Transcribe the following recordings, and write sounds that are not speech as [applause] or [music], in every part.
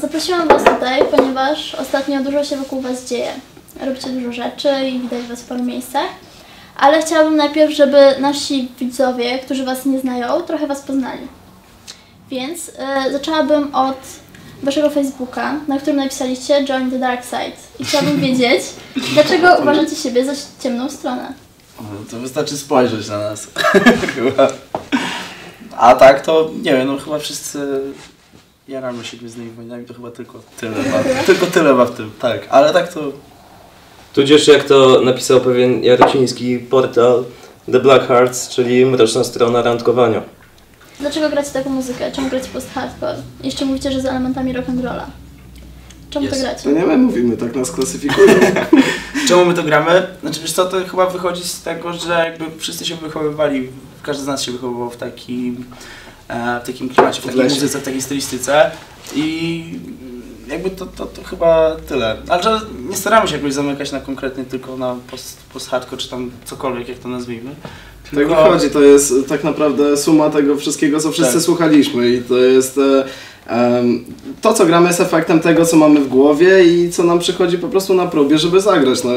Zaprosiłam Was tutaj, ponieważ ostatnio dużo się wokół Was dzieje. Robicie dużo rzeczy i widać Was w paru miejscach. Ale chciałabym najpierw, żeby nasi widzowie, którzy Was nie znają, trochę Was poznali. Więc e, zaczęłabym od Waszego Facebooka, na którym napisaliście Join the Dark Side. I chciałabym [laughs] wiedzieć, dlaczego uważacie siebie za ciemną stronę. To wystarczy spojrzeć na nas. [laughs] chyba. A tak to nie wiem, no chyba wszyscy jaramy się Gwiezdnymi Wojnami, to chyba tylko tyle ma, tylko tyle ma w tym, tak. Ale tak to Tudzież jak to napisał pewien jarociński portal The Black Hearts, czyli mroczna strona randkowania. Dlaczego gracie taką muzykę? Czemu gracie post-hardcore? Jeszcze mówicie, że z elementami rock'n'rolla. Czemu Jest. to To gracie? nie my mówimy, tak nas klasyfikują. [laughs] Czemu my to gramy? Znaczy wiesz co, to chyba wychodzi z tego, że jakby wszyscy się wychowywali, każdy z nas się wychowywał w takim, w takim klimacie, w takiej lesie. muzyce, w takiej stylistyce i jakby to, to, to chyba tyle. Ale że nie staramy się jakoś zamykać na konkretnie tylko na post, czy tam cokolwiek, jak to nazwijmy. Tak wychodzi, to jest tak naprawdę suma tego wszystkiego, co wszyscy Tak. słuchaliśmy i to jest... To, co gramy jest efektem tego, co mamy w głowie i co nam przychodzi po prostu na próbie, żeby zagrać. No,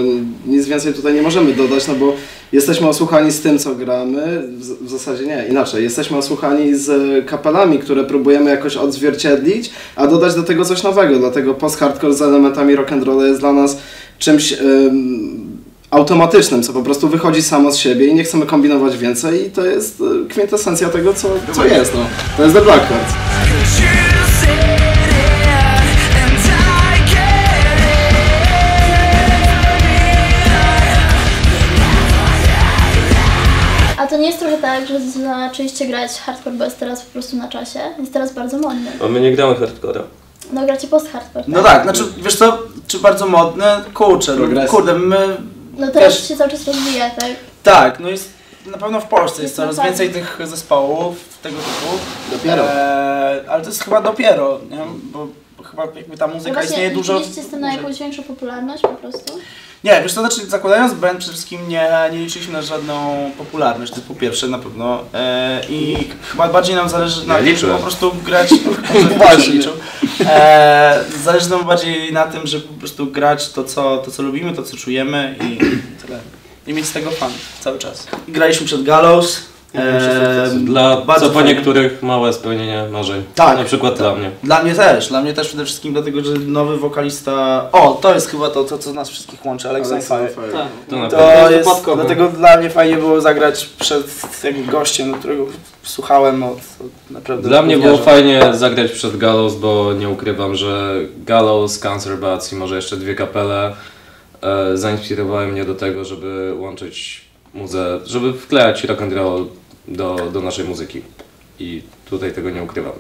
nic więcej tutaj nie możemy dodać, no bo jesteśmy osłuchani z tym, co gramy. W, w zasadzie nie, inaczej. Jesteśmy osłuchani z kapelami, które próbujemy jakoś odzwierciedlić, a dodać do tego coś nowego. Dlatego post-hardcore z elementami rock'n'rolla jest dla nas czymś... em, automatycznym, co po prostu wychodzi samo z siebie i nie chcemy kombinować więcej i to jest e, kwintesencja tego, co, co jest. No. To jest The Black Hearts. To nie jest trochę tak, że zaczęliście grać hardcore, bo jest teraz po prostu na czasie? Jest teraz bardzo modny. A my nie gramy hardcora. No gracie post-hardcore, No tak, znaczy wiesz co, czy bardzo modne? Kurczę, no, kurde, my No teraz Też- się cały czas rozwija, tak? Tak, no jest na pewno w Polsce jest Jest coraz więcej tych zespołów tego typu. Dopiero. E, ale to jest chyba dopiero, nie? Bo chyba jakby ta No muzyka właśnie, istnieje dużo. liczyliście z tym na jakąś większą popularność po prostu? Nie, wiesz to znaczy zakładając band przede wszystkim nie, nie liczyliśmy na żadną popularność, to jest po pierwsze na pewno. E, I chyba bardziej nam zależy na Ja tym, po prostu grać. [laughs] Liczył. E, zależy nam bardziej na tym, żeby po prostu grać to co, to, co lubimy, to co czujemy i tyle. I mieć z tego fan cały czas. Graliśmy przed Gallows. E, Dla bardzo co po niektórych małe spełnienie marzeń. Tak. Na przykład dla mnie. Dla mnie też, dla mnie też przede wszystkim dlatego, że nowy wokalista. O, to jest chyba to, to co nas wszystkich łączy, Alex on Fire. Tak. To To jest, wypadkowe. dlatego dla mnie fajnie było zagrać przed takim gościem, którego słuchałem no, to naprawdę. Dla mnie było fajnie zagrać przed Gallows, bo nie ukrywam, że Gallows, Cancer Bats i może jeszcze dwie kapele e, zainspirowały mnie do tego, żeby łączyć muzę, żeby wklejać rock and roll do, do naszej muzyki. I tutaj tego nie ukrywam.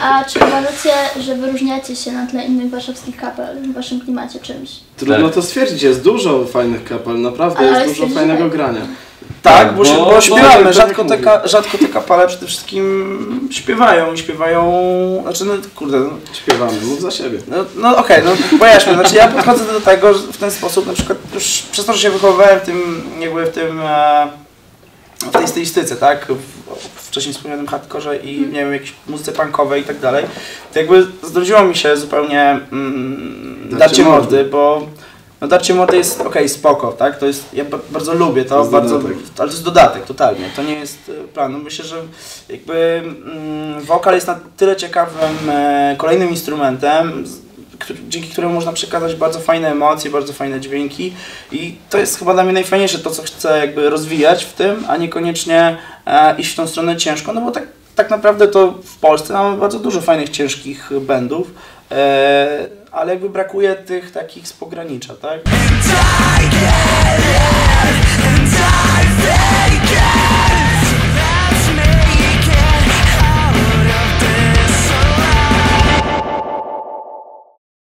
A czy uważacie, że wyróżniacie się na tle innych warszawskich kapel w waszym klimacie czymś? Trudno to stwierdzić, jest dużo fajnych kapel, naprawdę Ale jest dużo fajnego grania. Tak, bo, Bo- bo, bo- śpiewamy, tak rzadko, te, ka, rzadko te kapale przede wszystkim śpiewają i śpiewają, znaczy no kurde, no, Śpiewamy, mów za siebie. no, no okej, no pojaśnię, znaczy ja podchodzę do tego w ten sposób, na przykład już przez to, że się wychowywałem w tym, jakby w tym, e, w tej stylistyce, tak, w, w wcześniej wspomnianym hardkorze i nie wiem, jakiejś muzyce punkowej i tak dalej, to jakby zdarzyło mi się zupełnie mm, Darcie mordy, bo no darcie mordy jest okej, spoko, tak, to jest, ja ba- bardzo lubię to, To bardzo, dodatek. ale to jest dodatek, totalnie, to nie jest e, plan, no myślę, że jakby mm, wokal jest na tyle ciekawym e, kolejnym instrumentem, który, dzięki któremu można przekazać bardzo fajne emocje, bardzo fajne dźwięki i to jest chyba dla mnie najfajniejsze, to co chcę jakby rozwijać w tym, a niekoniecznie e, iść w tą stronę ciężką, no bo tak, tak naprawdę to w Polsce mamy bardzo dużo fajnych, ciężkich bandów, e, ale jakby brakuje tych takich z pogranicza, tak?